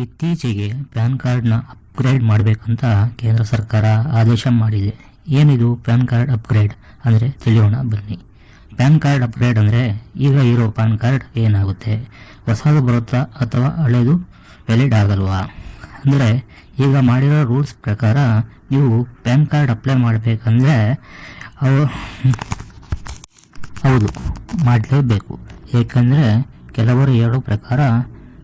ಇತ್ತೀಚೆಗೆ ಪ್ಯಾನ್ ಕಾರ್ಡ್ನ ಅಪ್ಗ್ರೇಡ್ ಮಾಡಬೇಕಂತ ಕೇಂದ್ರ ಸರ್ಕಾರ ಆದೇಶ ಮಾಡಿದೆ. ಏನಿದು ಪ್ಯಾನ್ ಕಾರ್ಡ್ ಅಪ್ಗ್ರೇಡ್ ಅಂದರೆ ತಿಳಿಯೋಣ ಬನ್ನಿ. ಪ್ಯಾನ್ ಕಾರ್ಡ್ ಅಪ್ಗ್ರೇಡ್ ಅಂದರೆ ಈಗ ಇರೋ ಪ್ಯಾನ್ ಕಾರ್ಡ್ ಏನಾಗುತ್ತೆ? ಹೊಸದು ಬರುತ್ತಾ ಅಥವಾ ಹಳೆಯದು ವ್ಯಾಲಿಡ್ ಆಗಲ್ವಾ? ಅಂದರೆ ಈಗ ಮಾಡಿರೋ ರೂಲ್ಸ್ ಪ್ರಕಾರ ನೀವು ಪ್ಯಾನ್ ಕಾರ್ಡ್ ಅಪ್ಲೈ ಮಾಡಬೇಕಂದ್ರೆ ಅವು ಹೌದು, ಮಾಡಲೇಬೇಕು. ಏಕೆಂದರೆ ಕೆಲವರು ಹೇಳೋ ಪ್ರಕಾರ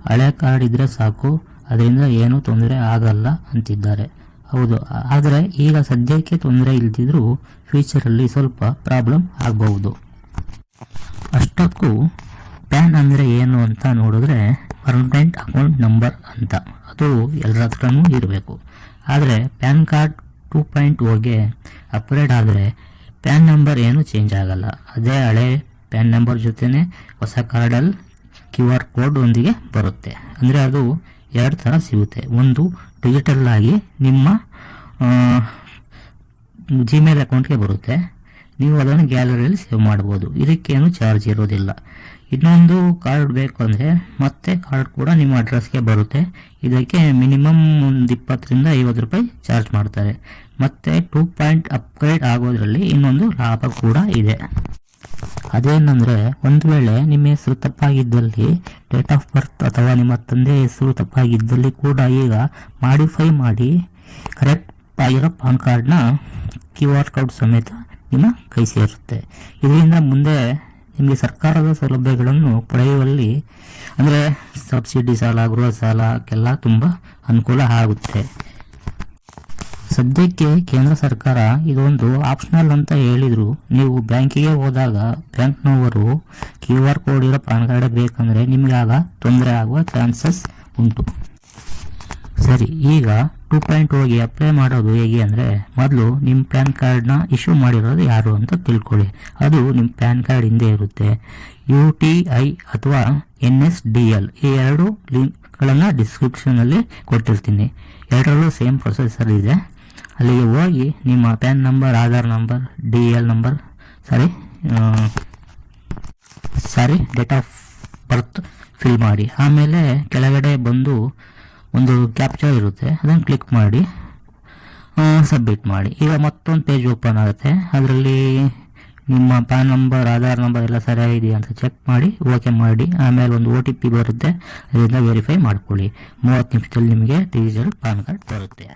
ಹಳೆ ಕಾರ್ಡ್ ಇದ್ದರೆ ಸಾಕು, ಅದರಿಂದ ಏನೂ ತೊಂದರೆ ಆಗಲ್ಲ ಅಂತಿದ್ದಾರೆ. ಹೌದು, ಆದರೆ ಈಗ ಸದ್ಯಕ್ಕೆ ತೊಂದರೆ ಇಲ್ದಿದ್ರೂ ಫ್ಯೂಚರಲ್ಲಿ ಸ್ವಲ್ಪ ಪ್ರಾಬ್ಲಮ್ ಆಗಬಹುದು. ಅಷ್ಟಕ್ಕೂ ಪ್ಯಾನ್ ಅಂದರೆ ಏನು ಅಂತ ನೋಡಿದ್ರೆ ಪರ್ಮನೆಂಟ್ ಅಕೌಂಟ್ ನಂಬರ್ ಅಂತ. ಅದು ಎಲ್ಲರ ಹತ್ರನೂ ಇರಬೇಕು. ಆದರೆ ಪ್ಯಾನ್ ಕಾರ್ಡ್ ಟೂ ಪಾಯಿಂಟ್ ಓಗೆ ಅಪ್ಗ್ರೇಡ್ ಆದರೆ ಪ್ಯಾನ್ ನಂಬರ್ ಏನು ಚೇಂಜ್ ಆಗಲ್ಲ. ಅದೇ ಹಳೆ ಪ್ಯಾನ್ ನಂಬರ್ ಜೊತೆನೇ ಹೊಸ ಕಾರ್ಡಲ್ಲಿ ಕ್ಯೂ ಆರ್ ಕೋಡ್ ಒಂದಿಗೆ ಬರುತ್ತೆ. ಅಂದರೆ ಅದು ಎರಡು ಥರ ಸಿಗುತ್ತೆ. ಒಂದು ಡಿಜಿಟಲ್ಲಾಗಿ ನಿಮ್ಮ ಜಿಮೇಲ್ ಅಕೌಂಟ್ಗೆ ಬರುತ್ತೆ. ನೀವು ಅದನ್ನು ಗ್ಯಾಲರಿಯಲ್ಲಿ ಸೇವ್ ಮಾಡ್ಬೋದು. ಇದಕ್ಕೇನು ಚಾರ್ಜ್ ಇರೋದಿಲ್ಲ. ಇನ್ನೊಂದು ಕಾರ್ಡ್ ಬೇಕು ಅಂದರೆ ಮತ್ತೆ ಕಾರ್ಡ್ ಕೂಡ ನಿಮ್ಮ ಅಡ್ರೆಸ್ಗೆ ಬರುತ್ತೆ. ಇದಕ್ಕೆ ಮಿನಿಮಮ್ ಒಂದು ಇಪ್ಪತ್ತರಿಂದ ಐವತ್ತು ರೂಪಾಯಿ ಚಾರ್ಜ್ ಮಾಡ್ತಾರೆ. ಮತ್ತು ಟೂ ಪಾಯಿಂಟ್ ಅಪ್ಗ್ರೇಡ್ ಆಗೋದ್ರಲ್ಲಿ ಇನ್ನೊಂದು ಲಾಭ ಕೂಡ ಇದೆ. ಅದೇನಂದರೆ, ಒಂದು ವೇಳೆ ನಿಮ್ಮ ಹೆಸರು ತಪ್ಪಾಗಿದ್ದಲ್ಲಿ ಡೇಟ್ ಆಫ್ ಬರ್ತ್ ಅಥವಾ ನಿಮ್ಮ ತಂದೆ ಹೆಸರು ತಪ್ಪಾಗಿದ್ದಲ್ಲಿ ಕೂಡ ಈಗ ಮಾಡಿಫೈ ಮಾಡಿ ಕರೆಕ್ಟ್ ಆಗಿರೋ ಪಾನ್ ಕಾರ್ಡ್ನ ಕ್ಯೂ ಆರ್ ಕೋಡ್ ಸಮೇತ ನಿಮ್ಮ ಕೈ ಸೇರುತ್ತೆ. ಇದರಿಂದ ಮುಂದೆ ನಿಮಗೆ ಸರ್ಕಾರದ ಸೌಲಭ್ಯಗಳನ್ನು ಪಡೆಯುವಲ್ಲಿ, ಅಂದರೆ ಸಬ್ಸಿಡಿ ಸಾಲ, ಗೃಹ ಸಾಲಕ್ಕೆಲ್ಲ ತುಂಬ ಅನುಕೂಲ ಆಗುತ್ತೆ. ಸದ್ಯಕ್ಕೆ ಕೇಂದ್ರ ಸರ್ಕಾರ ಇದೊಂದು ಆಪ್ಷನಲ್ ಅಂತ ಹೇಳಿದ್ರು. ನೀವು ಬ್ಯಾಂಕಿಗೆ ಹೋದಾಗ ಬ್ಯಾಂಕ್ನವರು ಕ್ಯೂ ಆರ್ ಕೋಡ್ ಇರೋ ಪಾನ್ ಕಾರ್ಡ್ ಬೇಕಂದ್ರೆ ನಿಮಗೆ ಆಗ ತೊಂದರೆ ಆಗುವ ಚಾನ್ಸಸ್ ಉಂಟು. ಸರಿ, ಈಗ ಟೂ ಪಾಯಿಂಟ್ ಹೋಗಿ ಅಪ್ಲೈ ಮಾಡೋದು ಹೇಗೆ ಅಂದರೆ, ಮೊದಲು ನಿಮ್ಮ ಪ್ಯಾನ್ ಕಾರ್ಡ್ನ ಇಶ್ಯೂ ಮಾಡಿರೋದು ಯಾರು ಅಂತ ತಿಳ್ಕೊಳ್ಳಿ. ಅದು ನಿಮ್ಮ ಪ್ಯಾನ್ ಕಾರ್ಡ್ ಹಿಂದೆ ಇರುತ್ತೆ. ಯು ಟಿ ಐ ಅಥವಾ ಎನ್ ಎಸ್ ಡಿ ಎಲ್ ಈ ಎರಡು ಲಿಂಕ್ಗಳನ್ನು ಡಿಸ್ಕ್ರಿಪ್ಷನಲ್ಲಿ ಕೊಟ್ಟಿರ್ತೀನಿ. ಎರಡರಲ್ಲೂ ಸೇಮ್ ಪ್ರೊಸೆಸರ್ ಇದೆ. ಅಲ್ಲಿಗೆ ಹೋಗಿ ನಿಮ್ಮ PAN number, Aadhaar number, D L number, sorry sorry, date of birth fill ಮಾಡಿ. ಆಮೇಲೆ ಕೆಳಗಡೆ ಬಂದು ಒಂದು ಕ್ಯಾಪ್ಚರ್ ಇರುತ್ತೆ, ಅದನ್ನು ಕ್ಲಿಕ್ ಮಾಡಿ ಸಬ್ಮಿಟ್ ಮಾಡಿ. ಈಗ ಮತ್ತೊಂದು ಪೇಜ್ ಓಪನ್ ಆಗುತ್ತೆ. ಅದರಲ್ಲಿ ನಿಮ್ಮ ಪ್ಯಾನ್ ನಂಬರ್, ಆಧಾರ್ ನಂಬರ್ ಎಲ್ಲ ಸರಿಯಾಗಿದೆಯಾ ಅಂತ ಚೆಕ್ ಮಾಡಿ, ಓಕೆ ಮಾಡಿ. ಆಮೇಲೆ ಒಂದು ಒ ಟಿ ಪಿ ಬರುತ್ತೆ, ಅದರಿಂದ ವೆರಿಫೈ ಮಾಡ್ಕೊಳ್ಳಿ. ಮೂವತ್ತು ನಿಮಿಷದಲ್ಲಿ ನಿಮಗೆ ಡಿಜಿಟಲ್ ಪ್ಯಾನ್ ಕಾರ್ಡ್ ಬರುತ್ತೆ.